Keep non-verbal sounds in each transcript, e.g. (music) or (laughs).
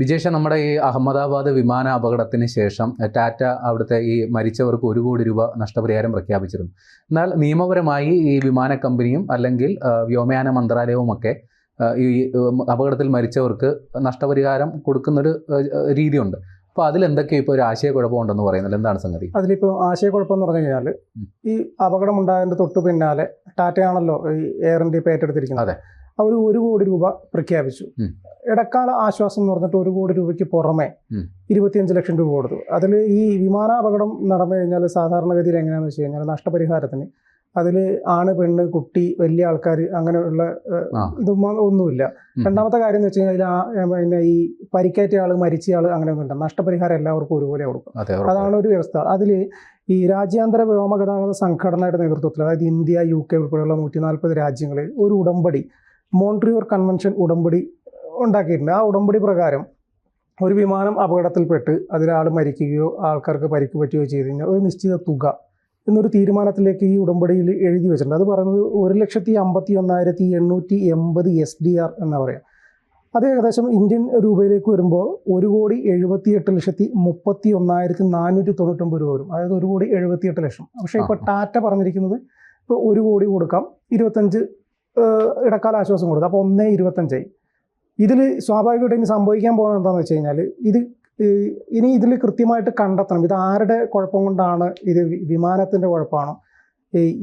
വിജേഷ നമ്മുടെ ഈ അഹമ്മദാബാദ് വിമാന അപകടത്തിന് ശേഷം ടാറ്റ അവിടുത്തെ ഈ മരിച്ചവർക്ക് ഒരു കോടി രൂപ നഷ്ടപരിഹാരം പ്രഖ്യാപിച്ചിരുന്നു. എന്നാൽ നിയമപരമായി ഈ വിമാന കമ്പനിയും അല്ലെങ്കിൽ വ്യോമയാന മന്ത്രാലയവും ഒക്കെ ഈ അപകടത്തിൽ മരിച്ചവർക്ക് നഷ്ടപരിഹാരം കൊടുക്കുന്നൊരു രീതിയുണ്ട്. അപ്പോൾ അതിലെന്തൊക്കെയോ ഇപ്പോൾ ഒരു ആശയക്കുഴപ്പമുണ്ടെന്ന് പറയുന്നത്? എന്താണ് സംഗതി? അതിലിപ്പോൾ ആശയക്കുഴപ്പം എന്ന് പറഞ്ഞു കഴിഞ്ഞാൽ. ഈ അപകടം ഉണ്ടായതിന്റെ തൊട്ട് പിന്നാലെ ടാറ്റയാണല്ലോ ഈ എയർ ഇന്ത്യ ഇപ്പോൾ ഏറ്റെടുത്തിരിക്കുന്നത്. അതെ. അവർ ഒരു കോടി രൂപ പ്രഖ്യാപിച്ചു. ഇടക്കാല ആശ്വാസം എന്ന് പറഞ്ഞിട്ട് ഒരു കോടി രൂപയ്ക്ക് പുറമെ. ഇരുപത്തിയഞ്ച് ലക്ഷം രൂപ കൊടുത്തു. അതിൽ ഈ വിമാനാപകടം നടന്നു കഴിഞ്ഞാൽ സാധാരണഗതിയിൽ എങ്ങനെയാണെന്ന് വെച്ച് കഴിഞ്ഞാൽ നഷ്ടപരിഹാരത്തിന് അതിൽ ആണ് പെണ്ണ് കുട്ടി വലിയ ആൾക്കാർ അങ്ങനെയുള്ള ഇതൊന്നും ഒന്നുമില്ല. രണ്ടാമത്തെ കാര്യം എന്ന് വെച്ച് കഴിഞ്ഞാൽ പിന്നെ ഈ പരിക്കേറ്റ ആൾ മരിച്ച ആൾ അങ്ങനെയൊന്നുമില്ല നഷ്ടപരിഹാരം എല്ലാവർക്കും ഒരുപോലെ കൊടുക്കും. അതാണ് ഒരു വ്യവസ്ഥ. അതിൽ ഈ രാജ്യാന്തര വ്യോമഗതാഗത സംഘടനയുടെ നേതൃത്വത്തിൽ അതായത് ഇന്ത്യ യു കെ ഉൾപ്പെടെയുള്ള നൂറ്റി നാൽപ്പത് രാജ്യങ്ങളിൽ ഒരു ഉടമ്പടി മോൺട്രിയോർ കൺവെൻഷൻ ഉടമ്പടി ഉണ്ടാക്കിയിട്ടുണ്ട്. ആ ഉടമ്പടി പ്രകാരം ഒരു വിമാനം അപകടത്തിൽപ്പെട്ട് അതിലാൾ മരിക്കുകയോ ആൾക്കാർക്ക് പരിക്ക് പറ്റുകയോ ചെയ്ത് കഴിഞ്ഞാൽ ഒരു നിശ്ചിത തുക എന്നൊരു തീരുമാനത്തിലേക്ക് ഈ ഉടമ്പടിയിൽ എഴുതി വെച്ചിട്ടുണ്ട്. അത് പറയുന്നത് ഒരു ലക്ഷത്തി അമ്പത്തി ഒന്നായിരത്തി എണ്ണൂറ്റി എൺപത് എസ് ഡി ആർ എന്ന് പറയാം. അത് ഏകദേശം ഇന്ത്യൻ രൂപയിലേക്ക് വരുമ്പോൾ ഒരു കോടി എഴുപത്തി എട്ട് ലക്ഷത്തി മുപ്പത്തി ഒന്നായിരത്തി നാനൂറ്റി തൊണ്ണൂറ്റൊമ്പത് രൂപ വരും. അതായത് ഒരു കോടി എഴുപത്തി എട്ട് ലക്ഷം. പക്ഷേ ഇപ്പോൾ ടാറ്റ പറഞ്ഞിരിക്കുന്നത് ഇപ്പോൾ ഒരു കോടി കൊടുക്കാം. ഇരുപത്തഞ്ച് ഇടക്കാല ആശ്വാസം കൊടുത്തു. അപ്പോൾ ഒന്നേ ഇരുപത്തഞ്ചായി ഇതിൽ സ്വാഭാവികമായിട്ട് ഇനി സംഭവിക്കാൻ പോകുന്നത് എന്താണെന്ന് വെച്ച് കഴിഞ്ഞാൽ ഇത് ഇനി ഇതിൽ കൃത്യമായിട്ട് കണ്ടെത്തണം. ഇത് ആരുടെ കുഴപ്പം കൊണ്ടാണ് ഇത് വിമാനത്തിന്റെ കുഴപ്പമാണോ?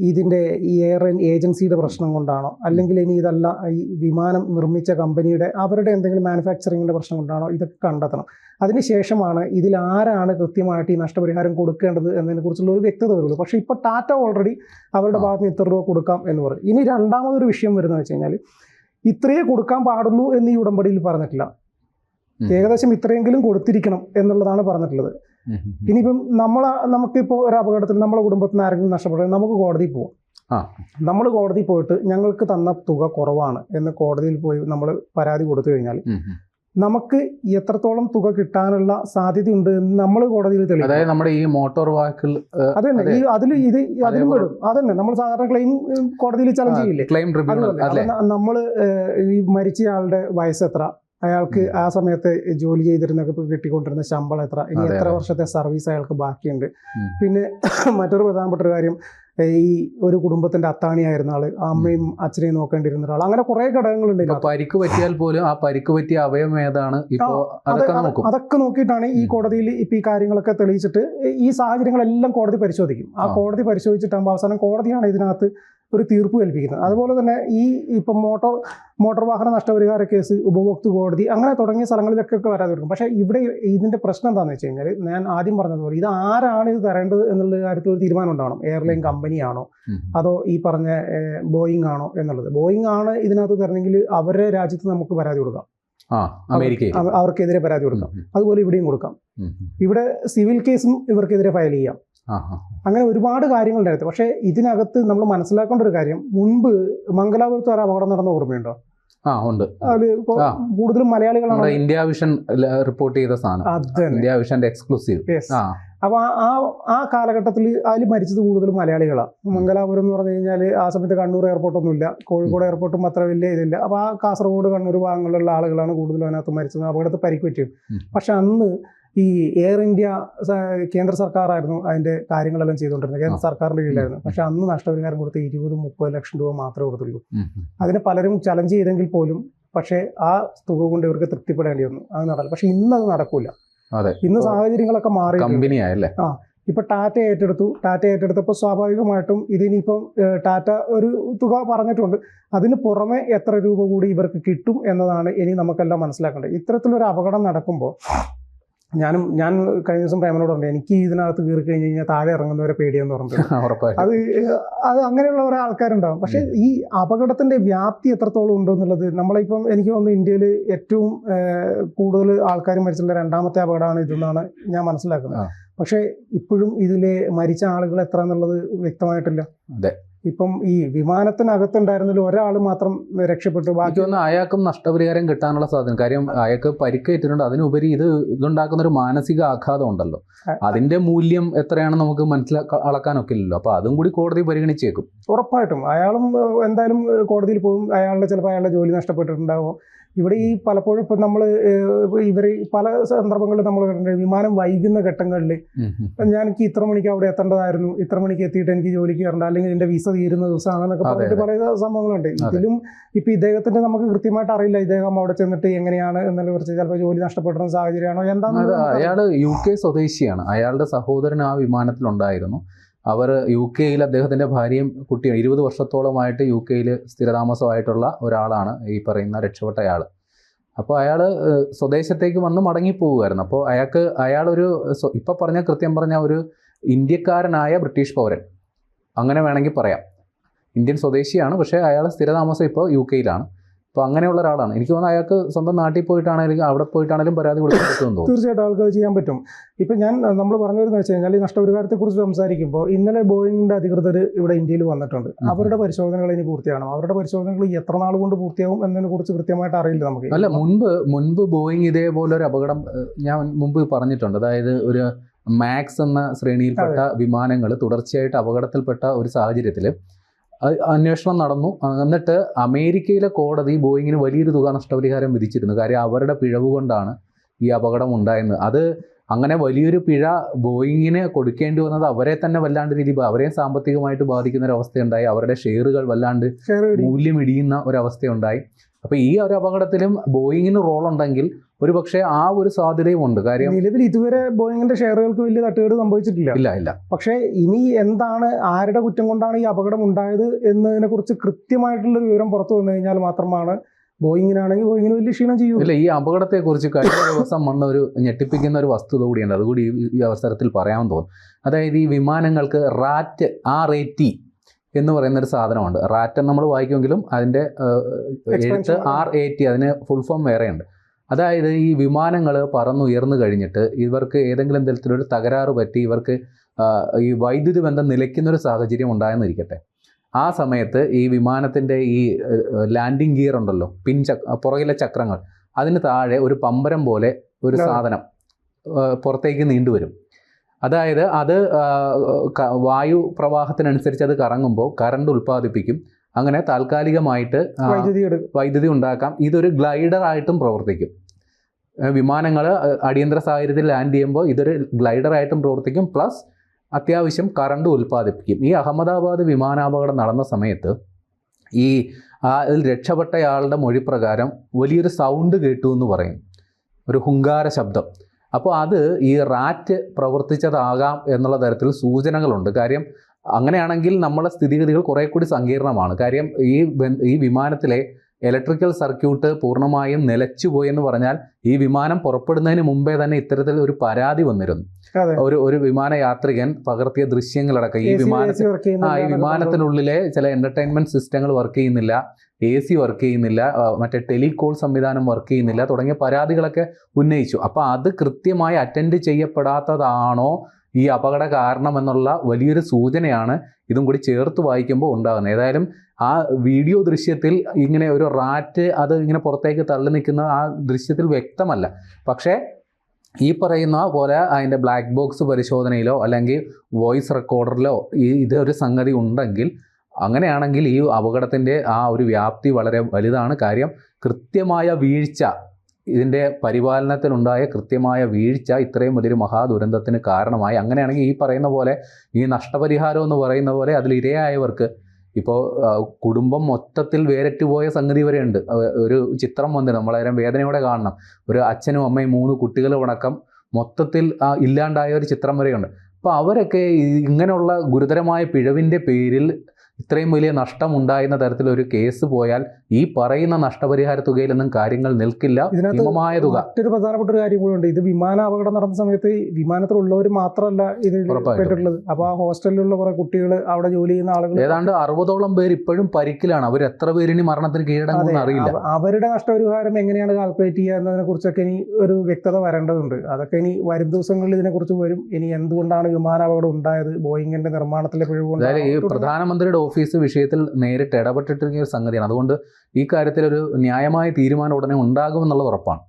ഇതിന്റെ ഈ എയർ ഏജൻസിയുടെ പ്രശ്നം കൊണ്ടാണോ? അല്ലെങ്കിൽ ഇനി ഇതല്ല ഈ വിമാനം നിർമ്മിച്ച കമ്പനിയുടെ അവരുടെ എന്തെങ്കിലും മാനുഫാക്ചറിങ്ങിന്റെ പ്രശ്നം കൊണ്ടാണോ ഇതൊക്കെ കണ്ടെത്തണം? അതിനുശേഷമാണ് ഇതിൽ ആരാണ് കൃത്യമായിട്ട് ഈ നഷ്ടപരിഹാരം കൊടുക്കേണ്ടത് എന്നതിനെക്കുറിച്ചുള്ള ഒരു വ്യക്തത വരുള്ളൂ. പക്ഷേ ഇപ്പോൾ ടാറ്റ ഓൾറെഡി അവരുടെ. ഭാഗത്ത് നിന്ന് ഇത്ര രൂപ കൊടുക്കാം എന്ന് പറയും. ഇനി രണ്ടാമതൊരു വിഷയം വരുന്നത് വെച്ച് കഴിഞ്ഞാൽ ഇത്രയേ കൊടുക്കാൻ പാടുള്ളൂ എന്ന് ഈ ഉടമ്പടിയിൽ പറഞ്ഞിട്ടില്ല. ഏകദേശം ഇത്രയെങ്കിലും കൊടുത്തിരിക്കണം എന്നുള്ളതാണ് പറഞ്ഞിട്ടുള്ളത്. ഇനിയിപ്പം നമ്മൾ നമുക്കിപ്പോൾ ഒരു അപകടത്തിൽ നമ്മളെ കുടുംബത്തിൽ നിന്ന് ആരെങ്കിലും നഷ്ടപ്പെടുക നമുക്ക് കോടതിയിൽ പോവാം. നമ്മൾ കോടതിയിൽ പോയിട്ട് ഞങ്ങൾക്ക് തന്ന തുക കുറവാണ് എന്ന് കോടതിയിൽ പോയി നമ്മൾ പരാതി കൊടുത്തു കഴിഞ്ഞാൽ. നമുക്ക് എത്രത്തോളം തുക കിട്ടാനുള്ള സാധ്യതയുണ്ട് എന്ന് നമ്മൾ കോടതിയിൽ തെളിയിക്കും. അതായത് നമ്മുടെ ഈ മോട്ടോർ അതന്നെ. ഈ അതിൽ ഇത് അതിലും പെടും. അതന്നെ. നമ്മൾ സാധാരണ ക്ലെയിം കോടതിയിൽ ചലഞ്ച് ചെയ്യില്ലേ? ക്ലെയിം നമ്മൾ ഈ മരിച്ചയാളുടെ വയസ്സ് എത്ര? അയാൾക്ക് ആ സമയത്ത് ജോലി ചെയ്തിരുന്നൊക്കെ കിട്ടിക്കൊണ്ടിരുന്ന ശമ്പളം എത്ര ഇനി എത്ര വർഷത്തെ സർവീസ് അയാൾക്ക് ബാക്കിയുണ്ട്. പിന്നെ (coughs) മറ്റൊരു പ്രധാനപ്പെട്ട ഒരു കാര്യം ഈ ഒരു കുടുംബത്തിന്റെ അത്താണിയായിരുന്ന ആൾ അമ്മയും അച്ഛനെയും നോക്കേണ്ടിരുന്ന ഒരാൾ അങ്ങനെ കുറെ ഘടകങ്ങളുണ്ട്. പരിക്ക് പറ്റിയാൽ പോലും ആ പരിക്ക് പറ്റിയ അവയം ഏതാണ്? അതൊക്കെ നോക്കും. അതൊക്കെ നോക്കിയിട്ടാണ് ഈ കോടതിയിൽ ഇപ്പൊ ഈ കാര്യങ്ങളൊക്കെ തെളിയിച്ചിട്ട് ഈ സാഹചര്യങ്ങളെല്ലാം കോടതി പരിശോധിക്കും. ആ. കോടതി പരിശോധിച്ചിട്ടാകുമ്പോൾ അവസാനം കോടതിയാണ് ഇതിനകത്ത് ഒരു തീർപ്പ് കൽപ്പിക്കുന്നത്. അതുപോലെ തന്നെ ഈ ഇപ്പം മോട്ടോർ മോട്ടോർ വാഹന നഷ്ടപരിഹാര കേസ് ഉപഭോക്തൃ കോടതി അങ്ങനെ തുടങ്ങിയ സ്ഥലങ്ങളിലൊക്കെ ഒക്കെ വരാതെ കൊടുക്കും പക്ഷേ ഇവിടെ ഇതിന്റെ പ്രശ്നം എന്താണെന്ന് വെച്ച് കഴിഞ്ഞാൽ ഞാൻ ആദ്യം പറഞ്ഞതുപോലെ ഇത് ആരാണ് ഇത് തരേണ്ടത് എന്നുള്ള കാര്യത്തിൽ ഒരു തീരുമാനം ഉണ്ടാവണം. എയർലൈൻ കമ്പനിയാണോ ആണോ? അതോ ഈ പറഞ്ഞ ബോയിങ് ആണോ എന്നുള്ളത്. ബോയിങ് ആണ് ഇതിനകത്ത് തരണമെങ്കിൽ അവരുടെ രാജ്യത്ത് നമുക്ക് പരാതി കൊടുക്കാം. അവർക്കെതിരെ പരാതി കൊടുക്കാം. അതുപോലെ ഇവിടെയും കൊടുക്കാം. ഇവിടെ സിവിൽ കേസും ഇവർക്കെതിരെ ഫയൽ ചെയ്യാം. അങ്ങനെ ഒരുപാട് കാര്യങ്ങളുണ്ടായിരുന്നു. പക്ഷേ ഇതിനകത്ത് നമ്മൾ മനസ്സിലാക്കേണ്ട ഒരു കാര്യം മുൻപ് മംഗലാപുരത്ത് ഒരു അപകടം നടന്ന ഓർമ്മയുണ്ടോ? ആ ഉണ്ട്. കൂടുതലും മലയാളികളാണ് ഇന്ത്യ വിഷൻ റിപ്പോർട്ട് ചെയ്ത സാധനം. ഇന്ത്യ വിഷന്റെ എക്സ്ക്ലൂസീവ് അപ്പോൾ ആ. അപ്പൊ ആ- കാലഘട്ടത്തിൽ അതിൽ മരിച്ചത് കൂടുതലും മലയാളികളാണ് മംഗലാപുരം എന്ന് പറഞ്ഞു കഴിഞ്ഞാൽ ആ സമയത്ത് കണ്ണൂർ എയർപോർട്ടൊന്നും ഇല്ല കോഴിക്കോട് എയർപോർട്ടും അത്ര വലിയ ഇതില്ല. അപ്പൊ ആ കാസർഗോഡ് കണ്ണൂർ ഭാഗങ്ങളിലുള്ള ആളുകളാണ് കൂടുതലും അതിനകത്ത് മരിച്ചത്. അപകടത്തിൽ പരിക്ക് പറ്റിയത്. പക്ഷെ അന്ന് ഈ എയർ ഇന്ത്യ കേന്ദ്ര സർക്കാരായിരുന്നു അതിന്റെ കാര്യങ്ങളെല്ലാം ചെയ്തുകൊണ്ടിരുന്നത്. കേന്ദ്ര ആ. സർക്കാരിന്റെ കീഴിലായിരുന്നു. പക്ഷെ അന്ന് നഷ്ടപരിഹാരം കൊടുത്ത് ഇരുപത് മുപ്പത് ലക്ഷം രൂപ മാത്രമേ കൊടുത്തുള്ളൂ. അതിന് പലരും ചലഞ്ച് ചെയ്തെങ്കിൽ പോലും പക്ഷേ ആ തുക കൊണ്ട് ഇവർക്ക് തൃപ്തിപ്പെടേണ്ടി വന്നു. അത് നടക്കില്ല പക്ഷെ ഇന്ന് അത്. നടക്കൂല ഇന്ന് സാഹചര്യങ്ങളൊക്കെ മാറി കമ്പനിയായല്ലേ? ഇപ്പൊ ടാറ്റ ഏറ്റെടുത്തു. ടാറ്റ ഏറ്റെടുത്തപ്പോൾ സ്വാഭാവികമായിട്ടും ഇതിനിപ്പം ടാറ്റ ഒരു തുക പറഞ്ഞിട്ടുണ്ട്. അതിന് പുറമെ എത്ര രൂപ കൂടി ഇവർക്ക് കിട്ടും എന്നതാണ് ഇനി നമുക്കെല്ലാം മനസ്സിലാക്കേണ്ടത്. ഇത്തരത്തിലൊരു അപകടം നടക്കുമ്പോൾ ഞാനും ഞാൻ കഴിഞ്ഞ ദിവസം പ്രേമനോട് പറഞ്ഞു എനിക്ക് ഇതിനകത്ത് കയറി കഴിഞ്ഞ് കഴിഞ്ഞാൽ താഴെ ഇറങ്ങുന്നവരെ പേടിയെന്ന് പറഞ്ഞു. (laughs) അത് അത് അങ്ങനെയുള്ള ഓരോ ആൾക്കാരുണ്ടാവും. പക്ഷേ ഈ അപകടത്തിന്റെ വ്യാപ്തി എത്രത്തോളം ഉണ്ടോ എന്നുള്ളത് നമ്മളിപ്പം എനിക്ക് തോന്നുന്നു ഇന്ത്യയിൽ ഏറ്റവും കൂടുതൽ ആൾക്കാർ മരിച്ചിട്ടുള്ള രണ്ടാമത്തെ അപകടമാണ് ഇതെന്നാണ് ഞാൻ മനസ്സിലാക്കുന്നത്. പക്ഷെ പക്ഷേ ഇപ്പോഴും ഇതിലെ മരിച്ച ആളുകൾ എത്ര എന്നുള്ളത് വ്യക്തമായിട്ടില്ല. അതെ. ഇപ്പം ഈ വിമാനത്തിനകത്തുണ്ടായിരുന്നതിൽ ഒരാൾ മാത്രം രക്ഷപ്പെട്ടു ബാക്കി ഒന്ന് അയാൾക്കും നഷ്ടപരിഹാരം കിട്ടാനുള്ള സാധ്യത കാര്യം അയാൾക്ക് പരിക്കേറ്റിട്ടുണ്ട്. അതിനുപരി ഇത് ഇതുണ്ടാക്കുന്ന ഒരു മാനസിക ആഘാതം ഉണ്ടല്ലോ. അതിന്റെ മൂല്യം എത്രയാണെന്ന് നമുക്ക് മനസ്സിലാക്ക അളക്കാനൊക്കില്ലല്ലോ. അപ്പൊ അതും കൂടി കോടതി പരിഗണിച്ചേക്കും. ഉറപ്പായിട്ടും. അയാളും എന്തായാലും കോടതിയിൽ പോകും. അയാളുടെ ചിലപ്പോൾ അയാളുടെ ജോലി നഷ്ടപ്പെട്ടിട്ടുണ്ടാവും. ഇവിടെ ഈ പലപ്പോഴും ഇപ്പം നമ്മൾ ഇവർ പല സന്ദർഭങ്ങളിൽ നമ്മൾ കണ്ടിട്ടുണ്ട്. വിമാനം വൈകുന്ന ഘട്ടങ്ങളിൽ. ഞാൻ എനിക്ക് ഇത്ര മണിക്ക് അവിടെ എത്തേണ്ടതായിരുന്നു. ഇത്ര മണിക്ക് എത്തിയിട്ട് എനിക്ക് ജോലിക്ക് കയറണ്ട അല്ലെങ്കിൽ എന്റെ വിസ തീരുന്ന ദിവസമാണെന്നൊക്കെ അതെ, പറഞ്ഞിട്ട് പറയുന്ന സംഭവങ്ങളുണ്ട്. ഇതിലും ഇപ്പൊ ഇദ്ദേഹത്തിന്റെ നമുക്ക് കൃത്യമായിട്ട് അറിയില്ല. ഇദ്ദേഹം അവിടെ ചെന്നിട്ട് എങ്ങനെയാണ് എന്നുള്ള കുറച്ച് ചിലപ്പോൾ ജോലി നഷ്ടപ്പെടുന്ന സാഹചര്യമാണോ എന്താണ് അയാൾ യു കെ സ്വദേശിയാണ്. അയാളുടെ സഹോദരൻ ആ വിമാനത്തിലുണ്ടായിരുന്നു. അവർ യു കെയിൽ അദ്ദേഹത്തിന്റെ ഭാര്യയും കുട്ടിയും ഇരുപത് വർഷത്തോളമായിട്ട് യു കെയിൽ സ്ഥിരതാമസമായിട്ടുള്ള ഒരാളാണ് ഈ പറയുന്ന രക്ഷപ്പെട്ട അയാൾ അപ്പോൾ അയാൾ സ്വദേശത്തേക്ക് വന്ന് മടങ്ങിപ്പോവുമായിരുന്നു അപ്പോൾ അയാൾക്ക് അയാളൊരു ഇപ്പോൾ ഇപ്പം പറഞ്ഞ കൃത്യം പറഞ്ഞ ഒരു ഇന്ത്യക്കാരനായ ബ്രിട്ടീഷ് പൗരൻ. അങ്ങനെ വേണമെങ്കിൽ പറയാം. ഇന്ത്യൻ സ്വദേശിയാണ് പക്ഷേ അയാൾ സ്ഥിരതാമസം ഇപ്പോൾ യു കെയിലാണ്. അപ്പോൾ അങ്ങനെയുള്ള ഒരാളാണ്. എനിക്ക് തോന്നുന്നു അയാൾക്ക് സ്വന്തം നാട്ടിൽ പോയിട്ടാണെങ്കിലും അവിടെ പോയിട്ടാണെങ്കിലും പരാതി കൊടുക്കാൻ പറ്റുമെന്ന് തോന്നുന്നു. തീർച്ചയായിട്ടും ആൾക്ക് അത് ചെയ്യാൻ പറ്റും. ഇപ്പം ഞാൻ നമ്മൾ പറഞ്ഞു വരുന്നത് വെച്ച് കഴിഞ്ഞാൽ ഈ നഷ്ടപരിഹാരത്തെക്കുറിച്ച് സംസാരിക്കുമ്പോൾ ഇന്നലെ ബോയിങ്ങിന്റെ അധികൃതർ ഇവിടെ ഇന്ത്യയിൽ വന്നിട്ടുണ്ട്. അവരുടെ പരിശോധനകൾ ഇനി പൂർത്തിയാകണം അവരുടെ പരിശോധനകൾ എത്ര നാൾ കൊണ്ട് പൂർത്തിയാവും എന്നതിനെ കുറിച്ച് കൃത്യമായിട്ട് അറിയില്ല നമുക്ക്. അല്ല മുൻപ് മുൻപ് ബോയിങ് ഇതേപോലെ ഒരു അപകടം ഞാൻ മുമ്പ് പറഞ്ഞിട്ടുണ്ട്. അതായത് ഒരു മാക്സ് എന്ന ശ്രേണിയിൽപ്പെട്ട വിമാനങ്ങൾ തുടർച്ചയായിട്ട് അപകടത്തിൽപ്പെട്ട ഒരു സാഹചര്യത്തിൽ അന്വേഷണം നടന്നു. എന്നിട്ട് അമേരിക്കയിലെ കോടതി ബോയിങ്ങിന് വലിയൊരു തുക നഷ്ടപരിഹാരം വിധിച്ചിരുന്നു. കാര്യം അവരുടെ പിഴവ് കൊണ്ടാണ് ഈ അപകടം ഉണ്ടായെന്ന് അത് അങ്ങനെ വലിയൊരു പിഴ ബോയിങ്ങിന് കൊടുക്കേണ്ടി വന്നത് അവരെ തന്നെ വല്ലാണ്ട് രീതി അവരെയും സാമ്പത്തികമായിട്ട് ബാധിക്കുന്ന ഒരു അവസ്ഥയുണ്ടായി അവരുടെ ഷെയറുകൾ വല്ലാണ്ട് മൂല്യമിടിയുന്ന ഒരവസ്ഥയുണ്ടായി. അപ്പോൾ ഈ ഒരു അപകടത്തിലും ബോയിങ്ങിന് റോൾ ഉണ്ടെങ്കിൽ ഒരു പക്ഷേ ആ ഒരു സാധ്യതയും ഉണ്ട്. കാര്യം നിലവിൽ ഇതുവരെ ബോയിങ്ങിന്റെ ഷെയറുകൾക്ക് വലിയ തട്ടുകേട് സംഭവിച്ചിട്ടില്ല. ഇല്ല ഇല്ല. പക്ഷേ ഇനി എന്താണ് ആരുടെ കുറ്റം കൊണ്ടാണ് ഈ അപകടം ഉണ്ടായത് എന്നതിനെ കുറിച്ച് കൃത്യമായിട്ടുള്ള വിവരം പുറത്തു വന്നു കഴിഞ്ഞാൽ മാത്രമാണ് ബോയിങ്ങിനാണെങ്കിൽ ബോയിങ്ങിന് വലിയ ക്ഷീണം ചെയ്യും. ഇല്ല ഈ അപകടത്തെക്കുറിച്ച് കഴിഞ്ഞ ദിവസം വന്ന ഒരു ഞെട്ടിപ്പിക്കുന്ന ഒരു വസ്തുത കൂടിയുണ്ട്. അതുകൂടി ഈ- അവസരത്തിൽ പറയാമെന്ന് തോന്നുന്നു. അതായത് ഈ വിമാനങ്ങൾക്ക് റാറ്റ് ആർ എ ടി എന്ന് പറയുന്ന ഒരു സാധനമുണ്ട്. റാറ്റ് നമ്മൾ വായിക്കുമെങ്കിലും അതിന്റെ എഴുത്ത് ആർ എ ടി അതിന് ഫുൾ ഫോം വേറെയുണ്ട്. അതായത് ഈ വിമാനങ്ങൾ പറന്നുയർന്നു കഴിഞ്ഞിട്ട് ഇവർക്ക് ഏതെങ്കിലും തരത്തിലൊരു തകരാറ് പറ്റി ഇവർക്ക് ഈ വൈദ്യുതി ബന്ധം നിലയ്ക്കുന്നൊരു സാഹചര്യം ഉണ്ടായെന്നിരിക്കട്ടെ. ആ സമയത്ത് ഈ വിമാനത്തിന്റെ ഈ ലാൻഡിങ് ഗിയർ ഉണ്ടല്ലോ പിൻ ചക്ര പുറകിലെ ചക്രങ്ങൾ അതിന് താഴെ ഒരു പമ്പരം പോലെ ഒരു സാധനം പുറത്തേക്ക് നീണ്ടുവരും. അതായത് അത് വായു പ്രവാഹത്തിനനുസരിച്ച് അത് കറങ്ങുമ്പോൾ കറണ്ട് ഉൽപ്പാദിപ്പിക്കും. അങ്ങനെ താൽക്കാലികമായിട്ട് വൈദ്യുതി ഉണ്ടാക്കാം. ഇതൊരു ഗ്ലൈഡർ ആയിട്ടും പ്രവർത്തിക്കും. വിമാനങ്ങൾ അടിയന്തര സാഹചര്യത്തിൽ ലാൻഡ് ചെയ്യുമ്പോൾ ഇതൊരു ഗ്ലൈഡർ ആയിട്ടും പ്രവർത്തിക്കും. പ്ലസ് അത്യാവശ്യം കറണ്ട് ഉൽപ്പാദിപ്പിക്കും. ഈ അഹമ്മദാബാദ് വിമാനാപകടം നടന്ന സമയത്ത് ഈ അതിൽ രക്ഷപ്പെട്ടയാളുടെ മൊഴിപ്രകാരം വലിയൊരു സൗണ്ട് കേട്ടു എന്ന് പറയും. ഒരു ഹുങ്കാര ശബ്ദം. അപ്പോൾ അത് ഈ റാറ്റ് പ്രവർത്തിച്ചതാകാം എന്നുള്ള തരത്തിൽ സൂചനകളുണ്ട്. കാര്യം അങ്ങനെയാണെങ്കിൽ നമ്മളെ സ്ഥിതിഗതികൾ കുറേ കൂടി സങ്കീർണമാണ്. കാര്യം ഈ ഈ വിമാനത്തിലെ ഇലക്ട്രിക്കൽ സർക്യൂട്ട് പൂർണമായും നിലച്ചുപോയി എന്ന് പറഞ്ഞാൽ ഈ വിമാനം പുറപ്പെടുന്നതിന് മുമ്പേ തന്നെ ഇത്തരത്തിൽ ഒരു പരാതി വന്നിരുന്നു. ഒരു ഒരു വിമാന യാത്രികൻ പകർത്തിയ ദൃശ്യങ്ങളടക്കം ഈ വിമാനത്തിൽ ആ ഈ വിമാനത്തിനുള്ളിലെ ചില എന്റർടൈൻമെന്റ് സിസ്റ്റങ്ങൾ വർക്ക് ചെയ്യുന്നില്ല. എ സി വർക്ക് ചെയ്യുന്നില്ല മറ്റേ ടെലികോൾ സംവിധാനം വർക്ക് ചെയ്യുന്നില്ല തുടങ്ങിയ പരാതികളൊക്കെ ഉന്നയിച്ചു. അപ്പോൾ അത് കൃത്യമായി അറ്റൻഡ് ചെയ്യപ്പെടാത്തതാണോ ഈ അപകട കാരണം എന്നുള്ള വലിയൊരു സൂചനയാണ് ഇതും കൂടി ചേർത്ത് വായിക്കുമ്പോൾ ഉണ്ടാകുന്നത്. ഏതായാലും ആ വീഡിയോ ദൃശ്യത്തിൽ ഇങ്ങനെ ഒരു റാറ്റ് അത് ഇങ്ങനെ പുറത്തേക്ക് തള്ളി നിൽക്കുന്ന ആ ദൃശ്യത്തിൽ വ്യക്തമല്ല. പക്ഷേ ഈ പറയുന്ന പോലെ അതിന്റെ ബ്ലാക്ക് ബോക്സ് പരിശോധനയിലോ അല്ലെങ്കിൽ വോയിസ് റെക്കോർഡറിലോ ഈ ഇതൊരു സംഗതി ഉണ്ടെങ്കിൽ അങ്ങനെയാണെങ്കിൽ ഈ അപകടത്തിന്റെ ആ ഒരു വ്യാപ്തി വളരെ വലുതാണ്. കാര്യം കൃത്യമായ വീഴ്ച ഇതിന്റെ പരിപാലനത്തിലുണ്ടായ കൃത്യമായ വീഴ്ച ഇത്രയും വലിയൊരു മഹാദുരന്തത്തിന് കാരണമായി. അങ്ങനെയാണെങ്കിൽ ഈ പറയുന്ന പോലെ ഈ നഷ്ടപരിഹാരം എന്ന് പറയുന്ന പോലെ അതിൽ ഇരയായവർക്ക് ഇപ്പോൾ കുടുംബം മൊത്തത്തിൽ വേരറ്റുപോയ സംഗതി വരെയുണ്ട് ഒരു ചിത്രം വന്നു നമ്മളേരം വേദനയോടെ കാണണം. ഒരു അച്ഛനും അമ്മയും മൂന്ന് കുട്ടികളും അടക്കം മൊത്തത്തിൽ ഇല്ലാണ്ടായ ഒരു ചിത്രം വരെയുണ്ട്. അപ്പോൾ അവരൊക്കെ ഇങ്ങനെയുള്ള ഗുരുതരമായ പിഴവിന്റെ പേരിൽ ഇത്രയും വലിയ നഷ്ടം തരത്തിൽ തരത്തിലൊരു കേസ് പോയാൽ ഈ പറയുന്ന നഷ്ടപരിഹാര തുകയിലൊന്നും കാര്യങ്ങൾ നിൽക്കില്ല. ഭീമമായ തുക. മറ്റൊരു പ്രധാനപ്പെട്ട ഒരു കാര്യം കൂടെ ഉണ്ട് ഇത് വിമാന അപകടം നടന്ന സമയത്ത് വിമാനത്തിലുള്ളവർ മാത്രമല്ല ഇത് ഉറപ്പായിട്ടും. പെട്ടിട്ടുള്ളത്. അപ്പൊ ആ ഹോസ്റ്റലിലുള്ള കുറെ കുട്ടികൾ അവിടെ ജോലി ചെയ്യുന്ന ആളുകൾ ഏതാണ്ട് അറുപതോളം പേര് ഇപ്പോഴും പരിക്കിലാണ്. അവർ എത്ര പേരിനി മരണത്തിന് കീഴടങ്ങുമെന്ന് അറിയില്ല. അവരുടെ നഷ്ടപരിഹാരം എങ്ങനെയാണ് കാൽക്കുലേറ്റ് ചെയ്യുക എന്നതിനെ കുറിച്ചൊക്കെ ഇനി ഒരു വ്യക്തത വരേണ്ടതുണ്ട്. അതൊക്കെ ഇനി വരും ദിവസങ്ങളിൽ ഇതിനെക്കുറിച്ച് വരും. ഇനി എന്തുകൊണ്ടാണ് വിമാന അപകടം ഉണ്ടായത്? ബോയിങ്ങിന്റെ നിർമ്മാണത്തിലെ പിഴവ് ഈ? പ്രധാനമന്ത്രിയുടെ ഓഫീസ് വിഷയത്തിൽ നേരിട്ട് ഇടപെട്ടിട്ടിരിക്കുന്ന ഒരു സംഗതിയാണ്. അതുകൊണ്ട് ഈ കാര്യത്തിൽ ഒരു ന്യായമായ തീരുമാനം ഉടനെ ഉണ്ടാകുമെന്നുള്ളത് ഉറപ്പാണ്.